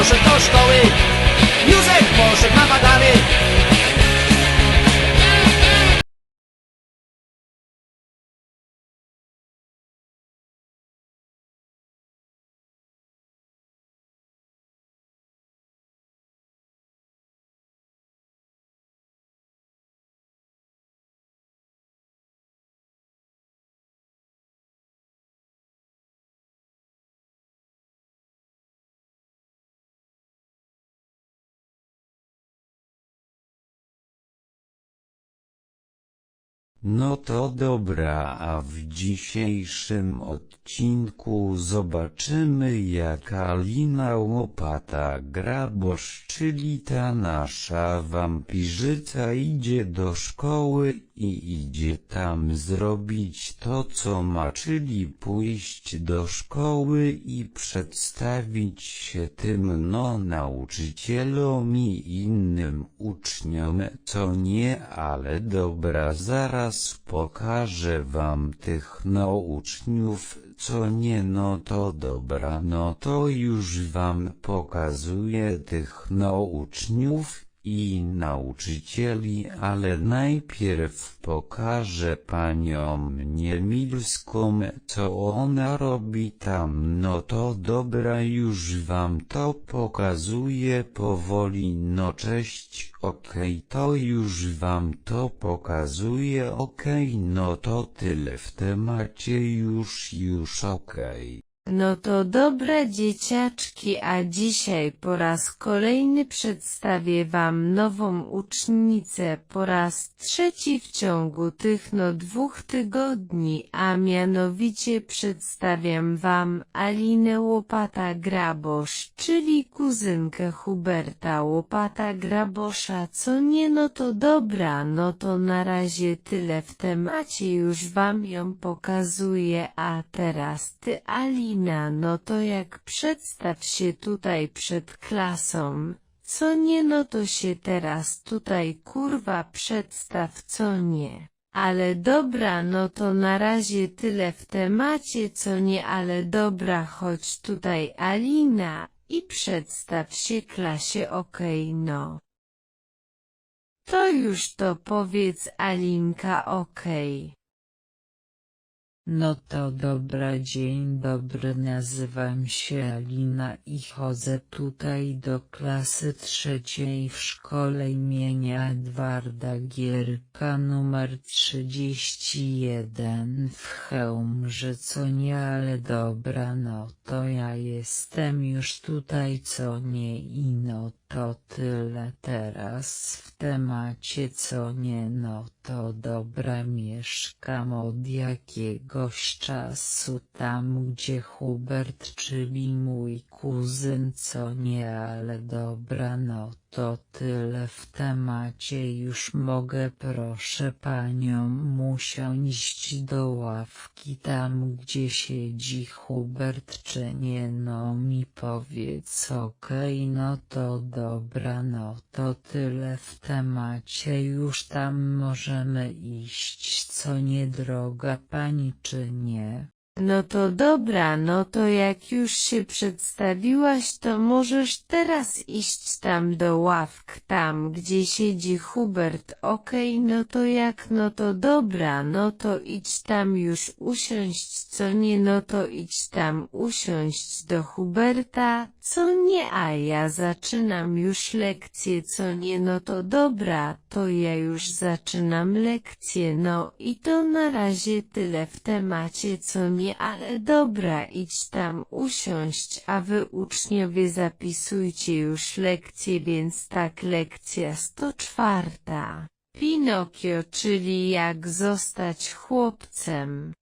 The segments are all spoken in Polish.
poszedł do szkoły No to dobra, a w dzisiejszym odcinku zobaczymy jak Alina Łopata Grabosz, czyli ta nasza wampirzyca idzie do szkoły i idzie tam zrobić to co ma, czyli pójść do szkoły i przedstawić się tym no nauczycielom i innym uczniom, co nie, ale dobra zaraz pokażę wam tych no uczniów, co nie no to dobra no to już wam pokazuję tych no uczniów i nauczycieli, ale najpierw pokażę panią Niemilską, co ona robi tam, no to dobra już wam to pokazuję powoli, no cześć, okej, to już wam to pokazuję, okej, no to tyle w temacie już, już okej. No to dobra dzieciaczki, a dzisiaj po raz kolejny przedstawię wam nową ucznicę po raz trzeci w ciągu tych no dwóch tygodni, a mianowicie przedstawiam wam Alinę Łopata Grabosz, czyli kuzynkę Huberta Łopata Grabosza, co nie no to dobra, no to na razie tyle w temacie już wam ją pokazuję, a teraz ty Alina, no to jak przedstaw się tutaj przed klasą, co nie no to się teraz tutaj kurwa przedstaw co nie. Ale dobra no to na razie tyle w temacie co nie ale dobra chodź tutaj Alina i przedstaw się klasie okej no. To już to powiedz Alinka okej. No to dobra dzień dobry nazywam się Alina i chodzę tutaj do klasy trzeciej w szkole imienia Edwarda Gierka numer 31 w Chełmże co nie ale dobra no to ja jestem już tutaj co nie i no to tyle teraz w temacie co nie no to dobra mieszkam od jakiegoś czasu tam gdzie Hubert czyli mój kuzyn co nie ale dobra no to tyle w temacie. Już mogę proszę panią usiąść do ławki. Tam gdzie siedzi Hubert czy nie no mi powiedz okej? No to dobra no to tyle w temacie. Już tam możemy iść. Co nie droga pani czy nie No to dobra, no to jak już się przedstawiłaś, to możesz teraz iść tam do ławk, tam gdzie siedzi Hubert, okej, no to jak, no to dobra, no to idź tam już usiąść, co nie, no to idź tam usiąść do Huberta, co nie, a ja zaczynam już lekcję, co nie, no to dobra, to ja już zaczynam lekcję, no i to na razie tyle w temacie, co nie, ale dobra, idź tam usiąść, a wy uczniowie zapisujcie już lekcję, więc tak lekcja 104. Pinokio, czyli jak zostać chłopcem.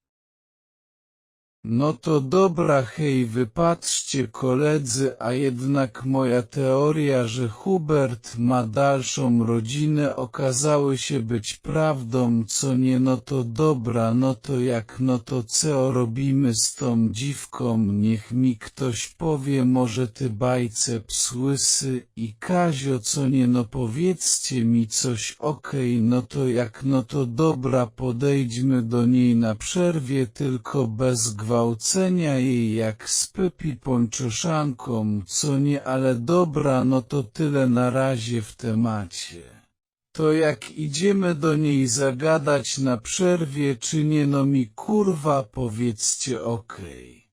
No to dobra hej wypatrzcie koledzy, a jednak moja teoria, że Hubert ma dalszą rodzinę okazały się być prawdą co nie no to dobra no to jak no to co robimy z tą dziwką? Niech mi ktoś powie może ty bajce psłysy i Kazio co nie no powiedzcie mi coś okej no to jak no to dobra podejdźmy do niej na przerwie tylko bez gwałcenia jej jak z Pepi pończoszanką, co nie ale dobra no to tyle na razie w temacie. To jak idziemy do niej zagadać na przerwie czy nie no mi kurwa powiedzcie okej.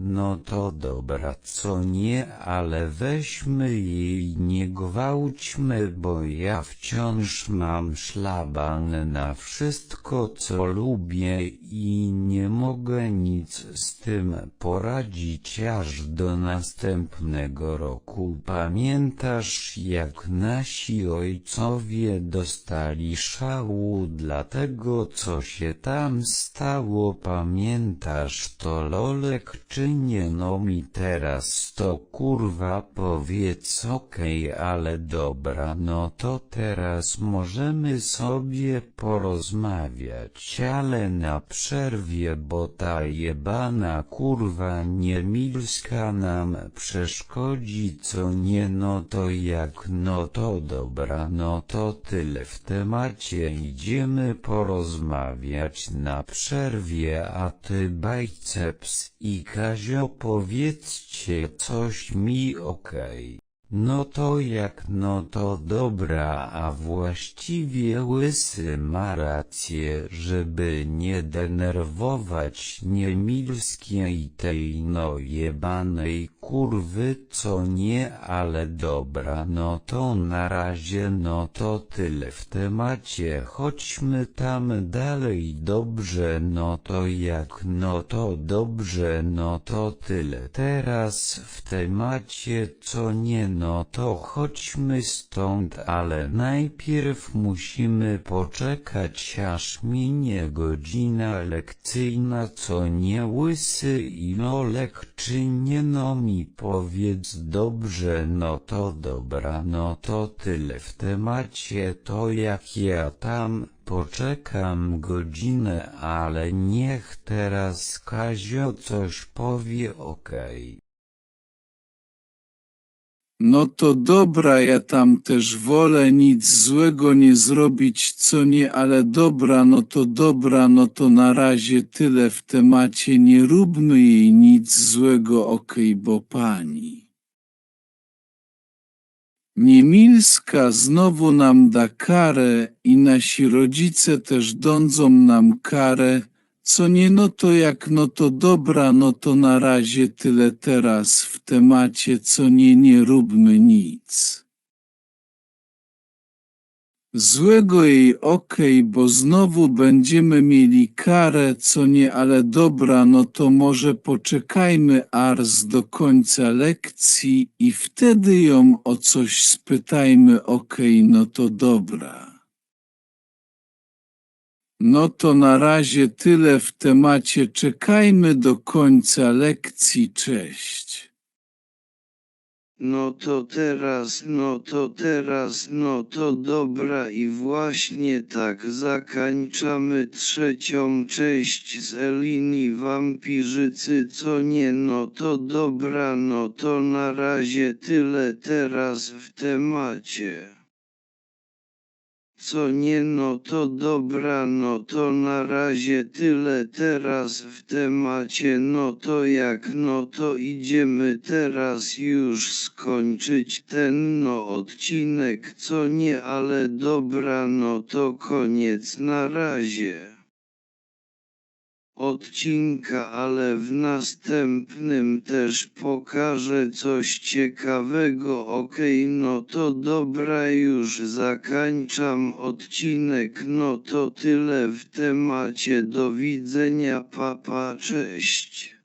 No to dobra co nie, ale weźmy jej nie gwałćmy, bo ja wciąż mam szlaban na wszystko co lubię i nie mogę nic z tym poradzić aż do następnego roku. Pamiętasz jak nasi ojcowie dostali szału dlatego co się tam stało? Pamiętasz to Lolek czy nie? No mi teraz to kurwa powiedz okej, ale dobra, no to teraz możemy sobie porozmawiać, ale na przerwie, bo ta jebana kurwa niemilska nam przeszkodzi, co nie? No to jak, no to dobra, no to tyle w temacie, idziemy porozmawiać na przerwie, a ty bajceps i Kazio powiedzcie coś mi okej. No to jak no to dobra, a właściwie łysy ma rację, żeby nie denerwować niemilskiej tej no jebanej kurwy, co nie, ale dobra, no to na razie no to tyle w temacie, chodźmy tam dalej, dobrze, no to jak, no to dobrze, no to tyle. Teraz w temacie, co nie, no to chodźmy stąd, ale najpierw musimy poczekać aż minie godzina lekcyjna, co nie łysy i Lolek, czy nie no mi powiedz dobrze, no to dobra, no to tyle w temacie, to jak ja tam poczekam godzinę, ale niech teraz Kazio coś powie okej. No to dobra, ja tam też wolę nic złego nie zrobić, co nie, ale dobra, no to dobra, no to na razie tyle w temacie, nie róbmy jej nic złego, okej, bo pani. Niemilska znowu nam da karę i nasi rodzice też dądzą nam karę, co nie no to jak no to dobra, no to na razie tyle teraz w temacie, co nie nie róbmy nic. Złego jej okej, bo znowu będziemy mieli karę, co nie, ale dobra, no to może poczekajmy ars do końca lekcji i wtedy ją o coś spytajmy, okej, no to dobra. No to na razie tyle w temacie, czekajmy do końca lekcji, cześć. No to teraz, no to teraz, no to dobra. I właśnie tak zakończamy trzecią część z Elini Wampirzycy, co nie, no to dobra, no to na razie tyle teraz w temacie. Co nie, no to dobra, no to na razie tyle teraz w temacie, no to jak, no to idziemy teraz już skończyć ten no odcinek, co nie, ale dobra, no to koniec na razie odcinka, ale w następnym też pokażę coś ciekawego. Okej, no to dobra, już zakończam odcinek. No to tyle w temacie. Do widzenia, papa, cześć.